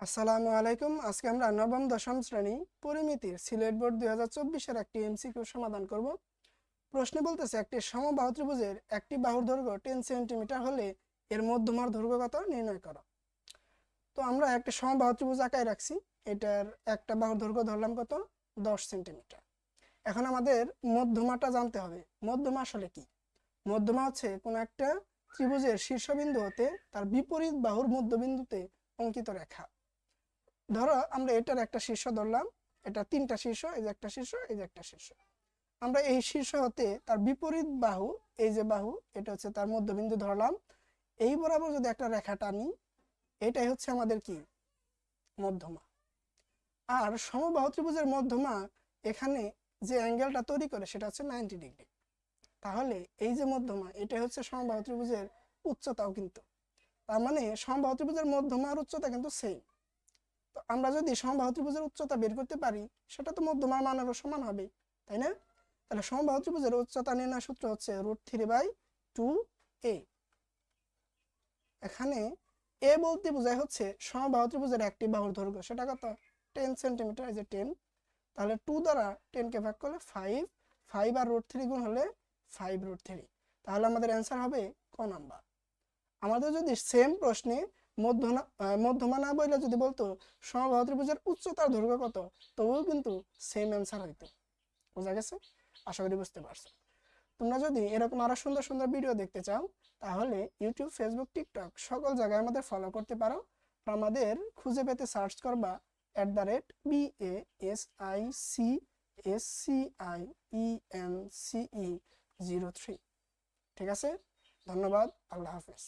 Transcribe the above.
আসসালামু আলাইকুম। আজকে আমরা নবম, দশম শ্রেণি পরিমিতির সিলেট বোর্ড দুই হাজার চব্বিশের একটি এমসিকিউ সমাধান করব। প্রশ্নে বলতেছে, একটি সমবাহু ত্রিভুজের একটি বাহুর দৈর্ঘ্য টেন সেন্টিমিটার হলে এর মধ্যমার দৈর্ঘ্য কত নির্ণয় করো? তো আমরা একটা সমবাহু ত্রিভুজ আঁকায় রাখছি। এটার একটা বাহুর দৈর্ঘ্য ধরলাম কত? দশ সেন্টিমিটার। এখন আমাদের মধ্যমাটা জানতে হবে। মধ্যমা আসলে কি? মধ্যমা হচ্ছে কোনো একটা ত্রিভুজের শীর্ষবিন্দু হতে তার বিপরীত বাহুর মধ্যবিন্দুতে অঙ্কিত রেখা। ধরো আমরা এটার একটা শীর্ষ ধরলাম, এটা তিনটা শীর্ষ, এই যে একটা শীর্ষ, এই যে একটা শীর্ষ। আমরা এই শীর্ষ হতে তার বিপরীত বাহু, এই যে বাহু, এটা হচ্ছে তার মধ্যবিন্দু ধরলাম। এই বরাবর যদি একটা রেখা টানি, এটাই হচ্ছে আমাদের কি? মধ্যমা। আর সমবাহু ত্রিভুজের মধ্যমা এখানে যে অ্যাঙ্গেলটা তৈরি করে সেটা হচ্ছে নাইনটি ডিগ্রি তাহলে এই যে মধ্যমা এটা হচ্ছে সমবাহু ত্রিভুজের উচ্চতাও কিন্তু। তার মানে সমবাহু ত্রিভুজের মধ্যমা আর উচ্চতা কিন্তু সেম আমরা যদি সমবাহু ত্রিভুজের উচ্চতা বের করতে পারি, সেটা তো মধ্যমার মানেরও সমান হবে, তাই না? তাহলে সমবাহু ত্রিভুজের উচ্চতা নির্ণয় সূত্র হচ্ছে root three by two A এখানে এ বলতে বোঝায় হচ্ছে সমবাহু ত্রিভুজের একটি বাহুর দৈর্ঘ্য, সেটা কত? টেন সেন্টিমিটার এই যে টেন তাহলে টু দ্বারা টেনকে ভাগ করলে ফাইভ ফাইভ আর রুট থ্রি গুণ হলে ফাইভ রুট থ্রি তাহলে আমাদের অ্যান্সার হবে ক নাম্বার আমাদের যদি সেম প্রশ্নে মধ্যমা মধ্যমা না বললে যদি বলতো সমবাহু ত্রিভুজের উচ্চতার দৈর্ঘ্য কত? তবুও কিন্তু সেম অ্যান্সার হইতো। বোঝা গেছে? আশা করি বুঝতে পারছ তোমরা যদি এরকম আরও সুন্দর সুন্দর ভিডিও দেখতে চাও, তাহলে ইউটিউব ফেসবুক টিকটক সকল জায়গায় আমাদের ফলো করতে পারো। আমাদের খুঁজে পেতে সার্চ করবা at the rate B A S I C S C I E N C E zero three ঠিক আছে? ধন্যবাদ। আল্লাহ হাফেজ।